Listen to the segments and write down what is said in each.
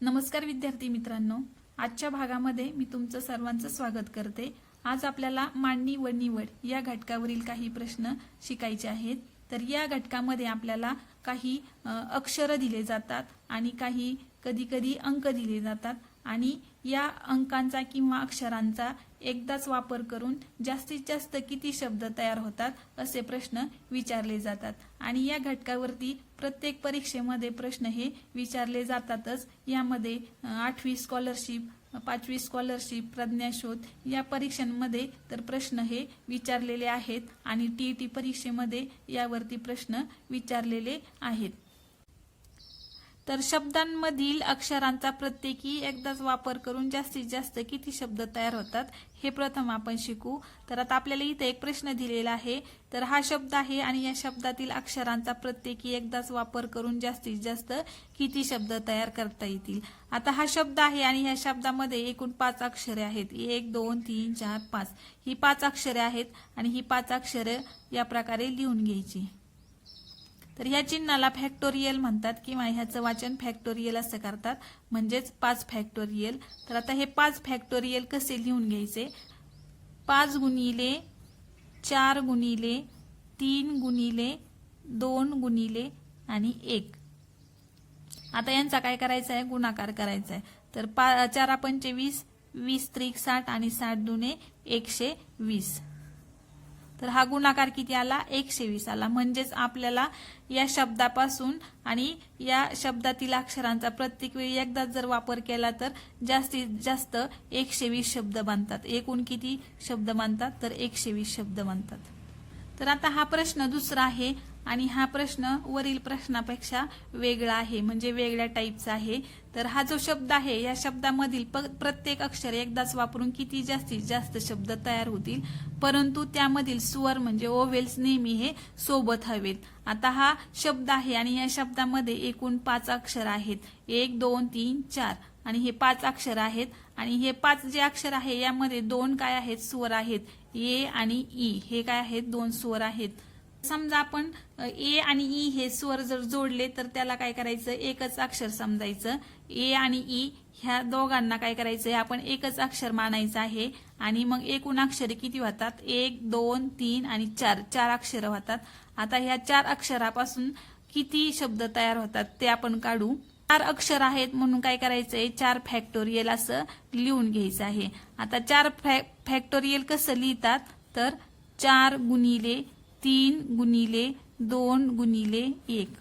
नमस्कार विद्यार्थी मित्रांनो. आजच्या भागामध्ये मी तुमचं सर्वांचं स्वागत करते. आज आपल्याला मांडणी व निवड या घटकावरील काही प्रश्न शिकायचे आहेत. तर या घटकामध्ये आपल्याला काही अक्षरं दिले जातात आणि काही कधी कधी अंक दिले जातात आणि या अंकांचा किंवा अक्षरांचा एकदाच वापर करून जास्तीत जास्त किती शब्द तयार होतात असे प्रश्न विचारले जातात. आणि या घटकावरती प्रत्येक परीक्षेमध्ये प्रश्न हे विचारले जातातच. यामध्ये आठवी स्कॉलरशिप पाचवी स्कॉलरशिप प्रज्ञाशोध या परीक्षांमध्ये तर प्रश्न हे विचारलेले आहेत आणि टी ई टी परीक्षेमध्ये यावरती प्रश्न विचारलेले आहेत. तर शब्दांमधील अक्षरांचा प्रत्येकी एकदाच वापर करून जास्तीत जास्त किती शब्द तयार होतात हे प्रथम आपण शिकू. तर आता आपल्याला इथे एक प्रश्न दिलेला आहे. तर हा शब्द आहे आणि या शब्दातील अक्षरांचा प्रत्येकी एकदाच वापर करून जास्तीत जास्त किती शब्द तयार करता येतील? आता हा शब्द आहे आणि ह्या शब्दामध्ये एकूण पाच अक्षरे आहेत. एक दोन तीन चार पाच. ही पाच अक्षरे आहेत आणि ही पाच अक्षरे या प्रकारे लिहून घ्यायची. तर ह्या चिन्हाला फॅक्टोरियल म्हणतात किंवा ह्याचं वाचन फॅक्टोरियल असं करतात. म्हणजेच पाच फॅक्टोरियल तर आता हे पाच फॅक्टोरियल कसे लिहून घ्यायचे? पाच गुणिले चार गुणिले तीन गुणिले दोन गुणिले आणि एक. आता यांचा काय करायचा आहे गुणाकार करायचा आहे तर पा चारा पंचवीस वीस त्रिक साठ आणि साठ दुने एकशे वीस. तर हा गुणाकार किती आला? एकशे वीस आला. म्हणजेच आपल्याला या शब्दापासून आणि या शब्दातील अक्षरांचा प्रत्येक वेळी एकदाच जर वापर केला तर जास्तीत जास्त एकशे वीस शब्द बनतात. एकूण किती शब्द बनतात? तर एकशे वीस शब्द बनतात. तर आता हा प्रश्न दुसरा आहे आणि हा प्रश्न वरील प्रश्नापेक्षा वेगळा आहे म्हणजे वेगळ्या टाईपचा आहे. तर हा जो शब्द आहे या शब्दामधील प- प्रत्येक अक्षर एकदाच वापरून किती जास्तीत जास्त शब्द तयार होतील. परंतु त्यामधील स्वर म्हणजे ओवेल्स नेहमी हे सोबत हवेत. आता हा शब्द आहे आणि या शब्दामध्ये एकूण पाच अक्षर आहेत. एक दोन तीन चार. आणि हे पाच अक्षर आहेत. आणि हे पाच जे अक्षर आहे यामध्ये दोन काय आहेत? स्वर आहेत. ए आणि ई. हे काय आहेत? दोन स्वर आहेत. समजा आपण ए आणि ई हे स्वर जर जोडले तर त्याला काय करायचं? एकच अक्षर समजायचं. ए आणि ई ह्या दोघांना काय करायचंय आपण एकच अक्षर मानायचं आहे. आणि मग एकूण अक्षरे किती होतात? एक दोन तीन आणि चार. चार अक्षर होतात. आता ह्या चार अक्षरापासून किती शब्द तयार होतात ते आपण काढू. चार अक्षर आहेत म्हणून काय करायचंय? चार फॅक्टोरियल असं लिहून घ्यायचं आहे. आता चार फॅक्टोरियल कसं लिहितात? तर चार गुणिले तीन गुणिले दोन गुणिले एक.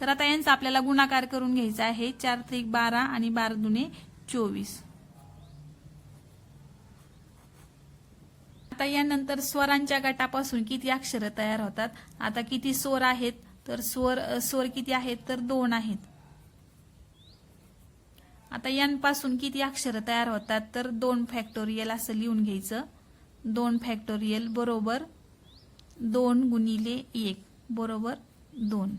तर आता यांचा आपल्याला गुणाकार करून घ्यायचा आहे. चार त्रिक बारा आणि बारा दुने चोवीस. आता यानंतर स्वरांच्या गटापासून किती अक्षरं तयार होतात? आता किती स्वर आहेत? तर स्वर स्वर किती आहेत? तर दोन आहेत. आता यांपासून किती अक्षरं तयार होतात तर दोन फॅक्टोरियल असं लिहून घ्यायचं. दोन फॅक्टोरियल बरोबर दोन गुणिले एक बरोबर दोन.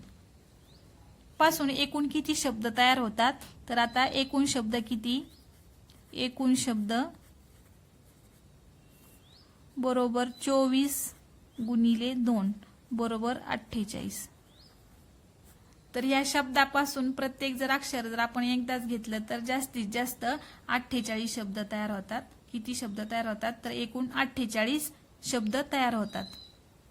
पासून एकूण किती शब्द तयार होतात? तर आता एकूण शब्द किती? एकूण शब्द बरोबर चोवीस गुणिले दोन बरोबर अठ्ठेचाळीस. तर या शब्दापासून प्रत्येक जर अक्षर जर आपण एकदाच घेतलं तर जास्तीत जास्त अठ्ठेचाळीस शब्द तयार होतात. किती शब्द तयार होतात? तर एकूण अठ्ठेचाळीस शब्द तयार होतात.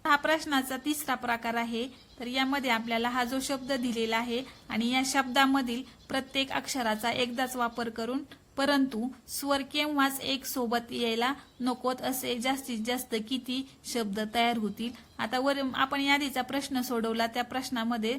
हा प्रश्नाचा तिसरा प्रकार आहे. तर यामध्ये आपल्याला हा जो शब्द दिलेला आहे आणि या शब्दामधील प्रत्येक अक्षराचा एकदाच वापर करून परंतु स्वर केव्हाच एक सोबत यायला नकोत असे जास्तीत जास्त किती शब्द तयार होतील? आता वर आपण यादीचा प्रश्न सोडवला त्या प्रश्नामध्ये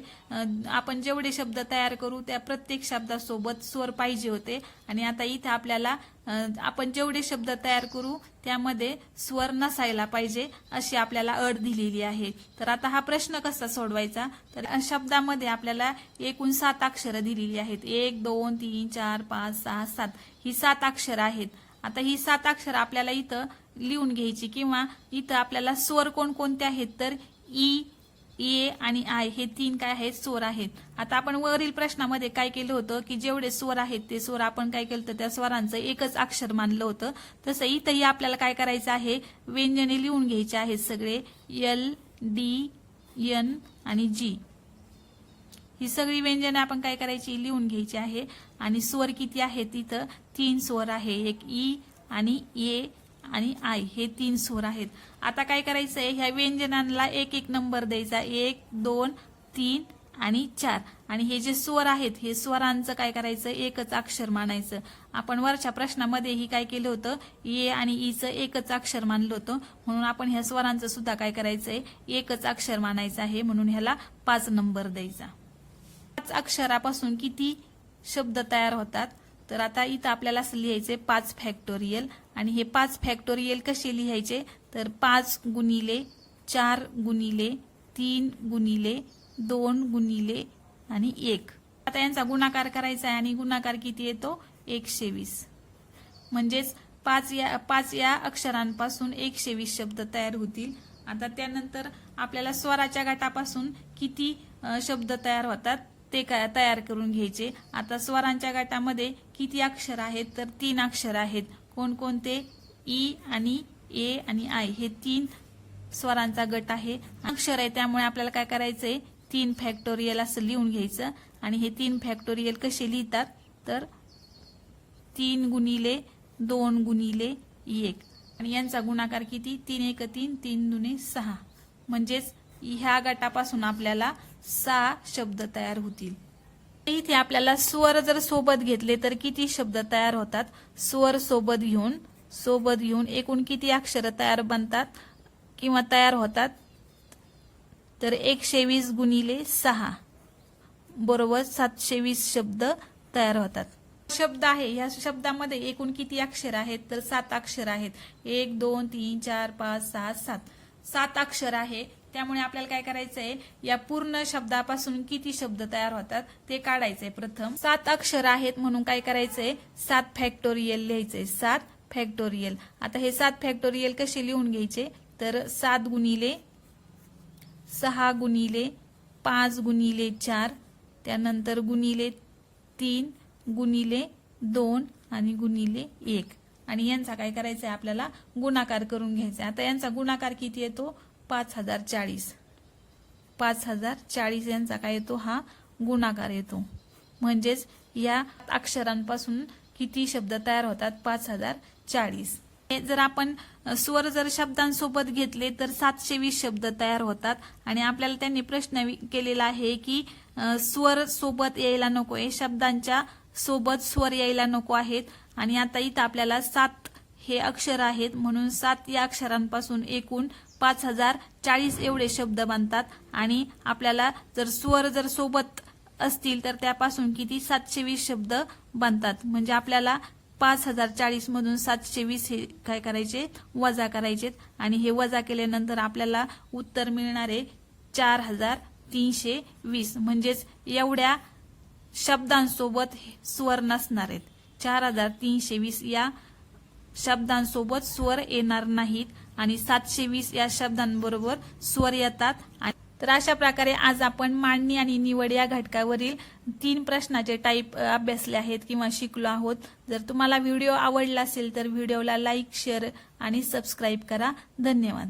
आपण जेवढे शब्द तयार करू त्या प्रत्येक शब्दासोबत स्वर पाहिजे होते. आणि आता इथं आपल्याला आपण जेवढे शब्द तयार करू त्यामध्ये स्वर नसायला पाहिजे अशी आपल्याला अट दिलेली आहे. तर आता हा प्रश्न कसा सोडवायचा? तर शब्दामध्ये आपल्याला एकूण सात अक्षरं दिलेली आहेत. एक दोन तीन चार पाच सहा सात. ही सात अक्षरं आहेत. आता ही सात अक्षरं आपल्याला इथं लिहून घ्यायची किंवा इथं आपल्याला स्वर कोणकोणते आहेत तर ई ए आणि आय हे तीन काय आहेत? स्वर आहेत. आता आपण वरील प्रश्नामध्ये काय केलं होतं की जेवढे स्वर आहेत ते स्वर आपण काय केलं होतं? त्या स्वरांचं एकच अक्षर मानलं होतं. तसं इथंही आपल्याला काय करायचं आहे? व्यंजने लिहून घ्यायचे आहेत सगळे. एल डी एन आणि जी. ही सगळी व्यंजने आपण काय करायची? लिहून घ्यायची आहे. आणि स्वर किती आहे तिथं? तीन स्वर आहे. एक ई आणि ए आणि आय हे तीन स्वर आहेत. आता काय करायचं आहे ह्या व्यंजनांना एक एक नंबर द्यायचा. एक दोन तीन आणि चार. आणि हे जे स्वर आहेत हे स्वरांचं काय करायचं? एकच अक्षर मानायचं. आपण वरच्या प्रश्नामध्येही काय केलं होतं? ए आणि ईचं एकच अक्षर मानलं होतं. म्हणून आपण ह्या स्वरांचं सुद्धा काय आहे एकच अक्षर मानायचं आहे. म्हणून ह्याला पाच नंबर द्यायचा. पाच अक्षरापासून किती शब्द तयार होतात? तर आता इथं आपल्याला असं लिहायचे पाच फॅक्टोरियल. आणि हे पाच फॅक्टोरियल कसे लिहायचे? तर पाच गुणिले चार गुणिले तीन गुणिले दोन गुणिले आणि एक. आता यांचा गुणाकार करायचा आहे आणि गुणाकार किती येतो? एकशे वीस म्हणजेच पाच या पाच या अक्षरांपासून एकशे वीस शब्द तयार होतील. आता त्यानंतर आपल्याला स्वराच्या गटापासून किती शब्द तयार होतात? ते काय तयार करून घ्यायचे. आता स्वरांच्या गटामध्ये किती अक्षर आहेत? तर तीन अक्षर आहेत. कोणकोणते? ई आणि ए आणि आय. हे तीन स्वरांचा गट आहे. अक्षर आहे त्यामुळे आपल्याला काय करायचंय? तीन फॅक्टोरियल असं लिहून घ्यायचं. आणि हे तीन फॅक्टोरियल कसे लिहितात? तर तीन गुणिले दोन गुणिले एक. आणि यांचा गुणाकार किती? तीन एक तीन तीन दुने सहा. म्हणजेच ह्या गटापासून आपल्याला सा शब्द तयार होतील. इथे आपल्याला स्वर जर सोबत घेतले तर किती शब्द तयार होतात? स्वर सोबत घेऊन सोबत घेऊन एकूण किती अक्षर तयार बनतात किंवा तयार होतात? तर एकशे वीस गुणिले सहा. बरोबर सातशे वीस शब्द तयार होतात. शब्द आहे या शब्दामध्ये एकूण किती अक्षर आहेत? तर सात अक्षर आहेत. एक दोन तीन चार पाच सहा सात. सात अक्षर आहे. त्यामुळे आपल्याला काय करायचंय या पूर्ण शब्दापासून किती शब्द तयार होतात ते काढायचंय. प्रथम सात अक्षर आहेत म्हणून काय करायचंय? सात फॅक्टोरियल लिहायचंय. सात फॅक्टोरियल आता हे सात फॅक्टोरियल कसे लिहून घ्यायचे? तर सात गुणिले सहा गुणिले पाच गुणिले चार त्यानंतर गुणिले तीन गुणिले दोन आणि गुणिले एक. आणि यांचा काय करायचा आहे आपल्याला गुणाकार करून घ्यायचा आता यांचा गुणाकार किती येतो? पाच हजार चाळीस. पाच हजार चाळीस यांचा काय येतो? हा गुणाकार येतो. म्हणजेच या अक्षरांपासून किती शब्द तयार होतात? पाच हजार चाळीस. हे जर आपण स्वर जर शब्दांसोबत घेतले तर सातशे वीस शब्द तयार होतात. आणि आपल्याला त्यांनी प्रश्न केलेला आहे की स्वर सोबत यायला नको आहे. शब्दांच्या सोबत स्वर यायला नको आहेत. आणि आता इथं आपल्याला सात हे अक्षर आहेत. म्हणून सात या अक्षरांपासून एकूण पाच हजार चाळीस एवढे शब्द बनतात. आणि आपल्याला जर स्वर जर सोबत असतील तर त्यापासून किती? सातशे वीस शब्द बनतात. म्हणजे आपल्याला पाच हजार चाळीस मधून सातशे वीस हे काय करायचे? वजा करायचे आणि हे वजा केल्यानंतर आपल्याला उत्तर मिळणारे चार हजार तीनशे वीस. म्हणजेच एवढ्या शब्दांसोबत हे स्वर नसणार आहेत. चार हजार तीनशे वीस या शब्दांसोबत स्वर येणार नाहीत. आणि सातशे वीस या शब्दांबरोबर स्वर येतात. तर अशा प्रकारे आज आपण मांडणी आणि निवड या घटकावरील तीन प्रश्नाचे टाईप अभ्यासले आहेत किंवा शिकलो आहोत. जर तुम्हाला व्हिडिओ आवडला असेल तर व्हिडिओला लाईक शेअर आणि सबस्क्राईब करा. धन्यवाद.